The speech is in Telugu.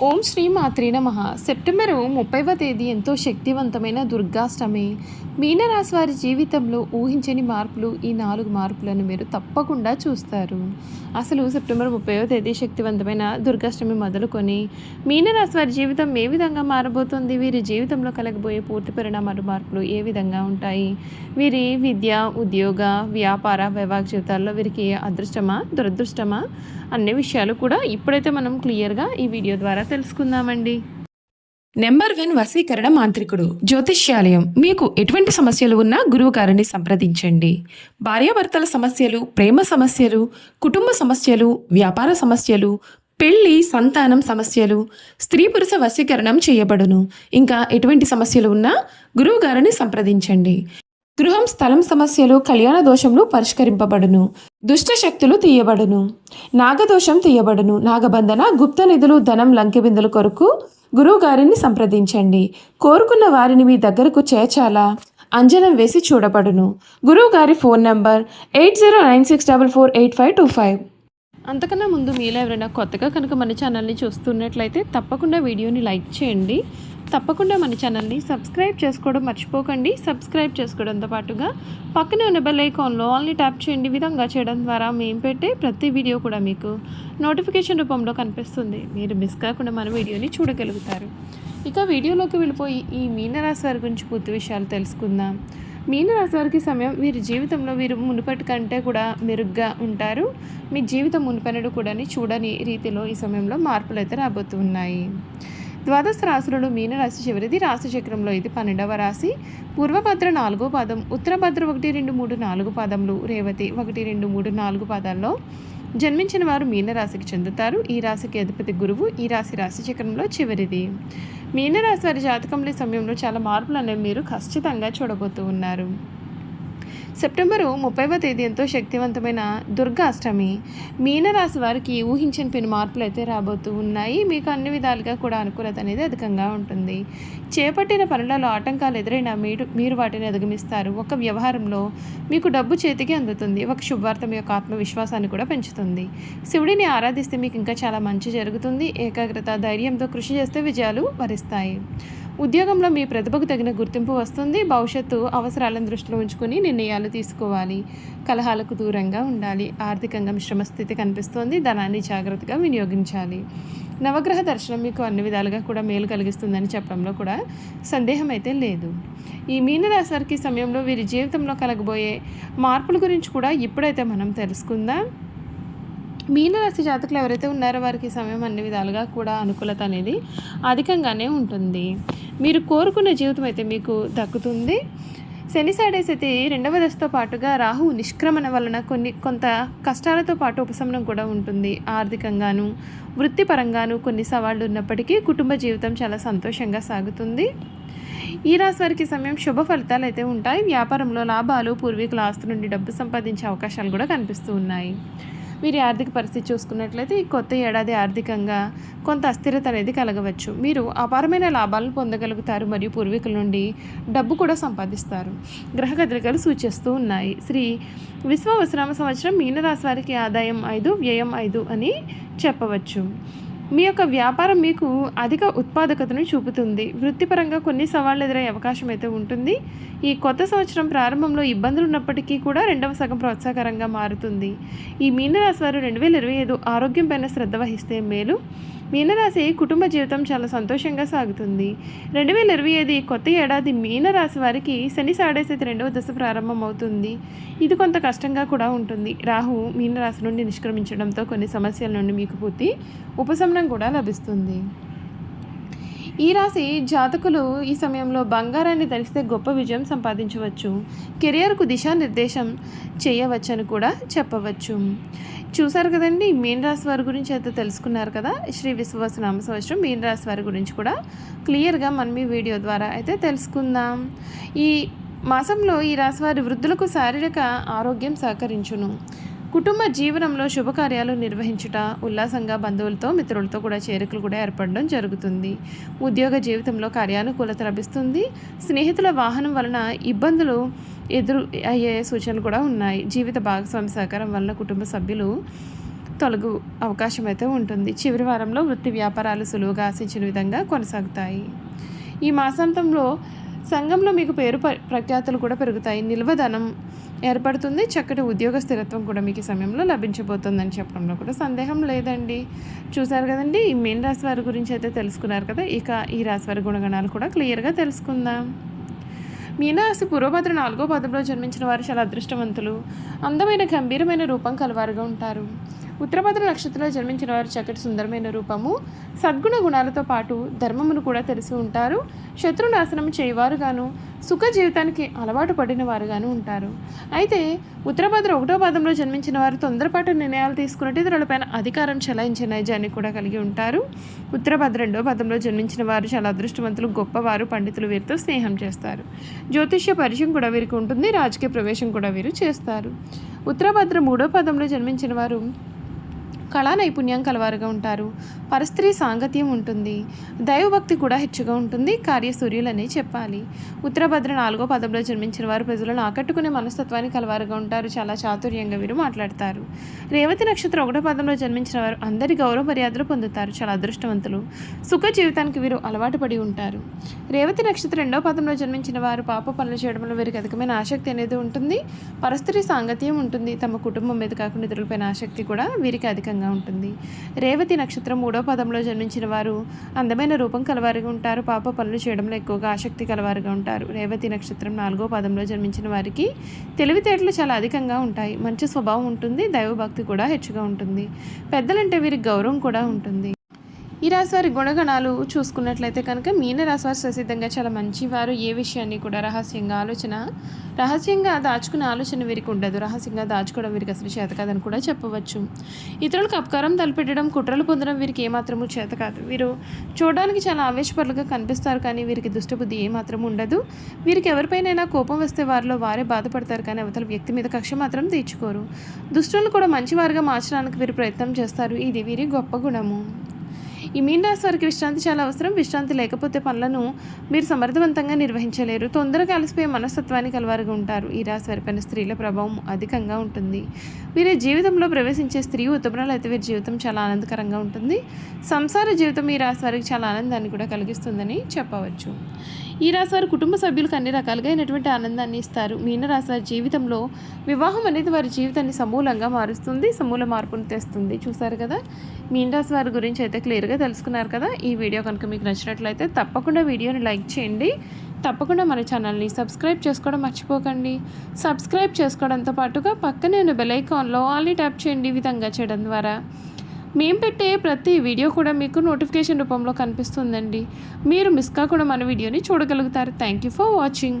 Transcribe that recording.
ఓం శ్రీ మాత్రి నమ. సెప్టెంబరు ముప్పైవ తేదీ ఎంతో శక్తివంతమైన దుర్గాష్టమి. మీనరాశి వారి జీవితంలో ఊహించని మార్పులు ఈ నాలుగు మార్పులను మీరు తప్పకుండా చూస్తారు. అసలు సెప్టెంబర్ ముప్పైవ తేదీ శక్తివంతమైన దుర్గాష్టమి మొదలుకొని మీనరాశి వారి జీవితం ఏ విధంగా మారబోతుంది? వీరి జీవితంలో కలగబోయే పూర్తి పరిణామాలు మార్పులు ఏ విధంగా ఉంటాయి? వీరి విద్య ఉద్యోగ వ్యాపార వైవాహిక జీవితాల్లో వీరికి అదృష్టమా దురదృష్టమా? అన్ని విషయాలు కూడా ఇప్పుడైతే మనం క్లియర్గా ఈ వీడియో ద్వారా తెలుసుకుందామండి. నెంబర్ వన్ వశీకరణ మాంత్రికుడు జ్యోతిష్యాలయం. మీకు ఎటువంటి సమస్యలు ఉన్నా గురువు గారిని సంప్రదించండి. భార్యాభర్తల సమస్యలు ప్రేమ సమస్యలు కుటుంబ సమస్యలు వ్యాపార సమస్యలు పెళ్ళి సంతానం సమస్యలు స్త్రీ పురుష వశీకరణం చేయబడును. ఇంకా ఎటువంటి సమస్యలు ఉన్నా గురువు గారిని సంప్రదించండి. గృహం స్థలం సమస్యలు కళ్యాణ దోషములు పరిష్కరింపబడును. దుష్ట శక్తులు తీయబడును. నాగదోషం తీయబడును. నాగబంధన గుప్త నిధులు ధనం లంకెబిందుల కొరకు గురువుగారిని సంప్రదించండి. కోరుకున్న వారిని మీ దగ్గరకు చేర్చాలా? అంజనం వేసి చూడబడును. గురువుగారి phone number eight zero nine six double four eight five two five. అంతకన్నా ముందు మీలో ఎవరైనా కొత్తగా కనుక మన ఛానల్ని చూస్తున్నట్లయితే తప్పకుండా వీడియోని లైక్ చేయండి. తప్పకుండా మన ఛానల్ని సబ్స్క్రైబ్ చేసుకోవడం మర్చిపోకండి. సబ్స్క్రైబ్ చేసుకోవడంతో పాటుగా పక్కనే ఉన్న బెల్ ఐకాన్లో ఆల్ని ట్యాప్ చేయండి. విధంగా చేయడం ద్వారా మేము పెట్టే ప్రతి వీడియో కూడా మీకు నోటిఫికేషన్ రూపంలో కనిపిస్తుంది. మీరు మిస్ కాకుండా మన వీడియోని చూడగలుగుతారు. ఇక వీడియోలోకి వెళ్ళిపోయి ఈ మీనరాశి వారి గురించి పూర్తి విషయాలు తెలుసుకుందాం. మీనరాశి వారికి సమయం వీరి జీవితంలో వీరు మునుపటి కంటే కూడా మెరుగ్గా ఉంటారు. మీ జీవితం మునుపెనడు కూడా చూడని రీతిలో ఈ సమయంలో మార్పులు అయితే రాబోతున్నాయి ద్వాదశ రాశులలో మీనరాశి చివరిది రాశి చక్రంలో ఇది పన్నెండవ రాశి. పూర్వభద్ర నాలుగో పాదం ఉత్తరభద్ర ఒకటి రెండు మూడు నాలుగు పాదములు రేవతి ఒకటి రెండు మూడు నాలుగు పాదాల్లో జన్మించిన వారు మీనరాశికి చెందుతారు. ఈ రాశికి అధిపతి గురువు ఈ రాశి రాశి చక్రంలో చివరిది. మీనరాశి వారి జాతకంలో సమయంలో చాలా మార్పులు అనేవి మీరు ఖచ్చితంగా చూడబోతూ ఉన్నారు. సెప్టెంబరు ముప్పైవ తేదీ ఎంతో శక్తివంతమైన దుర్గాష్టమి మీనరాశి వారికి ఊహించని పెను మార్పులు అయితే రాబోతూ ఉన్నాయి. మీకు అన్ని విధాలుగా కూడా అనుకూలత అనేది అధికంగా ఉంటుంది. చేపట్టిన పనులలో ఆటంకాలు ఎదురైనా మీరు మీరు వాటిని అధిగమిస్తారు. ఒక వ్యవహారంలో మీకు డబ్బు చేతికి అందుతుంది. ఒక శుభవార్త మీ యొక్క ఆత్మవిశ్వాసాన్ని కూడా పెంచుతుంది. శివుడిని ఆరాధిస్తే మీకు ఇంకా చాలా మంచి జరుగుతుంది. ఏకాగ్రత ధైర్యంతో కృషి చేస్తే విజయాలు వరిస్తాయి. ఉద్యోగంలో మీ ప్రతిభకు తగిన గుర్తింపు వస్తుంది. భవిష్యత్తు అవసరాలను దృష్టిలో ఉంచుకొని నిర్ణయాలు తీసుకోవాలి. కలహాలకు దూరంగా ఉండాలి. ఆర్థికంగా మిశ్రమ స్థితి కనిపిస్తోంది. ధనాన్ని జాగ్రత్తగా వినియోగించాలి. నవగ్రహ దర్శనం మీకు అన్ని విధాలుగా కూడా మేలు కలిగిస్తుందని చెప్పడంలో కూడా సందేహం అయితే లేదు. ఈ మీనరాశి వారికి సమయంలో వీరి జీవితంలో కలగబోయే మార్పుల గురించి కూడా ఇప్పుడైతే మనం తెలుసుకుందాం. మీనరాశి జాతకులు ఎవరైతే ఉన్నారో వారికి సమయం అన్ని విధాలుగా కూడా అనుకూలత అనేది అధికంగానే ఉంటుంది. మీరు కోరుకున్న జీవితం అయితే మీకు దక్కుతుంది. శని సాడేస్ అయితే రెండవ దశతో పాటుగా రాహు నిష్క్రమణ వలన కొన్ని కొంత కష్టాలతో పాటు ఉపశమనం కూడా ఉంటుంది. ఆర్థికంగాను వృత్తిపరంగాను కొన్ని సవాళ్ళు ఉన్నప్పటికీ కుటుంబ జీవితం చాలా సంతోషంగా సాగుతుంది. ఈ రాశి వారికి సమయం శుభ ఫలితాలు అయితే ఉంటాయి. వ్యాపారంలో లాభాలు పూర్వీకుల ఆస్తు నుండి డబ్బు సంపాదించే అవకాశాలు కూడా కనిపిస్తూ ఉన్నాయి. వీరి ఆర్థిక పరిస్థితి చూసుకున్నట్లయితే ఈ కొత్త ఏడాది ఆర్థికంగా కొంత అస్థిరత అనేది కలగవచ్చు. మీరు అపారమైన లాభాలను పొందగలుగుతారు మరియు పూర్వీకుల నుండి డబ్బు కూడా సంపాదిస్తారు. గ్రహ కదలికలు సూచిస్తూ ఉన్నాయి. శ్రీ విశ్వ విశ్రామ సంవత్సరం మీనరాశి వారికి ఆదాయం ఐదు వ్యయం ఐదు అని చెప్పవచ్చు. మీ యొక్క వ్యాపారం మీకు అధిక ఉత్పాదకతను చూపుతుంది. వృత్తిపరంగా కొన్ని సవాళ్ళు ఎదురయ్యే అవకాశం అయితే ఉంటుంది. ఈ కొత్త సంవత్సరం ప్రారంభంలో ఇబ్బందులు ఉన్నప్పటికీ కూడా రెండవ సగం ప్రోత్సాహకరంగా మారుతుంది. ఈ మీనరాశి వారు రెండు వేల ఇరవై ఐదు ఆరోగ్యం పైన శ్రద్ధ వహిస్తే మేలు. మీనరాశి కుటుంబ జీవితం చాలా సంతోషంగా సాగుతుంది. రెండు వేల ఇరవై ఐదు కొత్త ఏడాది మీనరాశి వారికి శని సాడేసేది రెండవ దశ ప్రారంభమవుతుంది. ఇది కొంత కష్టంగా కూడా ఉంటుంది. రాహు మీనరాశి నుండి నిష్క్రమించడంతో కొన్ని సమస్యల నుండి మీకు పూర్తి ఉపశమనం కూడా లభిస్తుంది. ఈ రాశి జాతకులు ఈ సమయంలో బంగారాన్ని ధరిస్తే గొప్ప విజయం సంపాదించవచ్చు. కెరియర్కు దిశానిర్దేశం చేయవచ్చని కూడా చెప్పవచ్చు. చూసారు కదండి మీన రాశి వారి గురించి అయితే తెలుసుకున్నారు కదా? శ్రీ విశ్వాస నామ సంవత్సరం మీన రాశి వారి గురించి కూడా క్లియర్గా మనం ఈ వీడియో ద్వారా అయితే తెలుసుకుందాం. ఈ మాసంలో ఈ రాశి వారి వృద్ధులకు శారీరక ఆరోగ్యం సహకరించును. కుటుంబ జీవనంలో శుభకార్యాలు నిర్వహించుట ఉల్లాసంగా బంధువులతో మిత్రులతో కూడా చేరికలు కూడా ఏర్పడడం జరుగుతుంది. ఉద్యోగ జీవితంలో కార్యానుకూలత లభిస్తుంది. స్నేహితుల వాహనం వలన ఇబ్బందులు ఎదురు అయ్యే సూచనలు కూడా ఉన్నాయి. జీవిత భాగస్వామి సహకారం వలన కుటుంబ సభ్యులు తొలగు అవకాశం అయితే ఉంటుంది. చివరి వారంలో వృత్తి వ్యాపారాలు సులువుగా ఆశించిన విధంగా కొనసాగుతాయి. ఈ మాసాంతంలో సంఘంలో మీకు పేరు ప- ప్రఖ్యాతులు కూడా పెరుగుతాయి. నిల్వధనం ఏర్పడుతుంది. చక్కటి ఉద్యోగ స్థిరత్వం కూడా మీకు సమయంలో లభించబోతుందని చెప్పడంలో కూడా సందేహం లేదండి. చూసారు కదండి ఈ మెయిన్ రాశి వారి గురించి అయితే తెలుసుకున్నారు కదా ఇక ఈ రాశి వారి గుణగణాలు కూడా క్లియర్గా తెలుసుకుందాం. మీనరాశి పూర్వభద్ర నాలుగో పదంలో జన్మించిన వారు చాలా అదృష్టవంతులు అందమైన గంభీరమైన రూపం కలవారుగా ఉంటారు. ఉత్తరభద్ర నక్షత్రంలో జన్మించిన వారు చక్కటి సుందరమైన రూపము సద్గుణ గుణాలతో పాటు ధర్మమును కూడా తెలిసి ఉంటారు. శత్రునాశనం చేయవారుగాను సుఖ జీవితానికి అలవాటు పడిన వారుగాను ఉంటారు. అయితే ఉత్తరభద్ర ఒకటో పాదంలో జన్మించిన వారు తొందరపాటు నిర్ణయాలు తీసుకున్నట్టు ఇతరులపైన అధికారం చెలాయించే నైజాన్ని కూడా కలిగి ఉంటారు. ఉత్తరభద్ర రెండో పదంలో జన్మించిన వారు చాలా అదృష్టవంతులు గొప్పవారు పండితులు వీరితో స్నేహం చేస్తారు. జ్యోతిష్య పరిచయం కూడా వీరికి ఉంటుంది రాజకీయ ప్రవేశం కూడా వీరు చేస్తారు. ఉత్తరభద్ర మూడో పదంలో జన్మించిన వారు కళా నైపుణ్యం కలవారుగా ఉంటారు. పరస్త్రీ సాంగత్యం ఉంటుంది. దైవభక్తి కూడా హెచ్చుగా ఉంటుంది. కార్యసూర్యులనే చెప్పాలి. ఉత్తరభద్ర నాలుగో పదంలో జన్మించిన వారు ప్రజలను ఆకట్టుకునే మనస్తత్వాన్ని కలవారుగా ఉంటారు. చాలా చాతుర్యంగా వీరు మాట్లాడతారు. రేవతి నక్షత్రం ఒకటో పదంలో జన్మించిన వారు అందరి గౌరవ మర్యాదలు పొందుతారు. చాలా అదృష్టవంతులు. సుఖ జీవితానికి వీరు అలవాటు పడి ఉంటారు. రేవతి నక్షత్రం రెండో పదంలో జన్మించిన వారు పాప పనులు చేయడంలో వీరికి అధికమైన ఆసక్తి అనేది ఉంటుంది. పరస్త్రీ సాంగత్యం ఉంటుంది. తమ కుటుంబం మీద కాకుండా ఇతరులపైన ఆసక్తి కూడా వీరికి అధికంగా ఉంటుంది. రేవతి నక్షత్రం మూడో పదంలో జన్మించిన వారు అందమైన రూపం కలవారుగా ఉంటారు. పాప పనులు చేయడంలో ఎక్కువగా ఆసక్తి కలవారుగా ఉంటారు. రేవతి నక్షత్రం నాలుగో పదంలో జన్మించిన వారికి తెలివితేటలు చాలా అధికంగా ఉంటాయి. మంచి స్వభావం ఉంటుంది. దైవభక్తి కూడా హెచ్చుగా ఉంటుంది. పెద్దలంటే వీరికి గౌరవం కూడా ఉంటుంది. ఈ రాశి వారి గుణగణాలు చూసుకున్నట్లయితే కనుక మీనరాశివారు రాశి ప్రసిద్ధంగా చాలా మంచివారు. ఏ విషయాన్ని కూడా రహస్యంగా ఆలోచన రహస్యంగా దాచుకునే ఆలోచన వీరికి ఉండదు. రహస్యంగా దాచుకోవడం వీరికి అసలు చేత కాదని కూడా చెప్పవచ్చు. ఇతరులకు అపకారం తలపెట్టడం కుట్రలు పొందడం వీరికి ఏమాత్రము చేత కాదు. వీరు చూడడానికి చాలా ఆవేశపరులుగా కనిపిస్తారు కానీ వీరికి దుష్టబుద్ధి ఏమాత్రం ఉండదు. వీరికి ఎవరిపైనైనా కోపం వస్తే వారిలో వారే బాధపడతారు కానీ అవతల వ్యక్తి మీద కక్ష మాత్రం తీర్చుకోరు. దుష్టులను కూడా మంచివారుగా మార్చడానికి వీరు ప్రయత్నం చేస్తారు. ఇది వీరి గొప్ప గుణము. ఈ మీనరాశి వారికి విశ్రాంతి చాలా అవసరం. విశ్రాంతి లేకపోతే పనులను మీరు సమర్థవంతంగా నిర్వహించలేరు. తొందరగా అలసిపోయే మనస్తత్వాన్ని కలవారుగా ఉంటారు. ఈ రాశి వారిపైన స్త్రీల ప్రభావం అధికంగా ఉంటుంది. వీరి జీవితంలో ప్రవేశించే స్త్రీ ఉత్తమరాలు అయితే వీరి జీవితం చాలా ఆనందకరంగా ఉంటుంది. సంసార జీవితం ఈ రాశి వారికి చాలా ఆనందాన్ని కూడా కలిగిస్తుందని చెప్పవచ్చు. ఈ రాశి వారి కుటుంబ సభ్యులకు అన్ని రకాలుగా అయినటువంటి ఆనందాన్ని ఇస్తారు. మీన వారి జీవితంలో వివాహం అనేది వారి జీవితాన్ని సమూలంగా మారుస్తుంది సమూల మార్పును తెస్తుంది. చూసారు కదా? మీనరాశి వారి గురించి అయితే క్లియర్గా తెలుసుకున్నారు కదా? ఈ వీడియో కనుక మీకు నచ్చినట్లయితే తప్పకుండా వీడియోని లైక్ చేయండి. తప్పకుండా మన ఛానల్ని సబ్స్క్రైబ్ చేసుకోవడం మర్చిపోకండి. సబ్స్క్రైబ్ చేసుకోవడంతో పాటుగా పక్కనే ఉన్న బెల్ ఐకాన్లో ఆల్ని ట్యాప్ చేయండి ఈ విధంగా చేయడం ద్వారా. మేము పెట్టే ప్రతి వీడియో కూడా మీకు నోటిఫికేషన్ రూపంలో కనిపిస్తుందండి. మీరు మిస్ కాకుండా మన వీడియోని చూడగలుగుతారు. Thank you for watching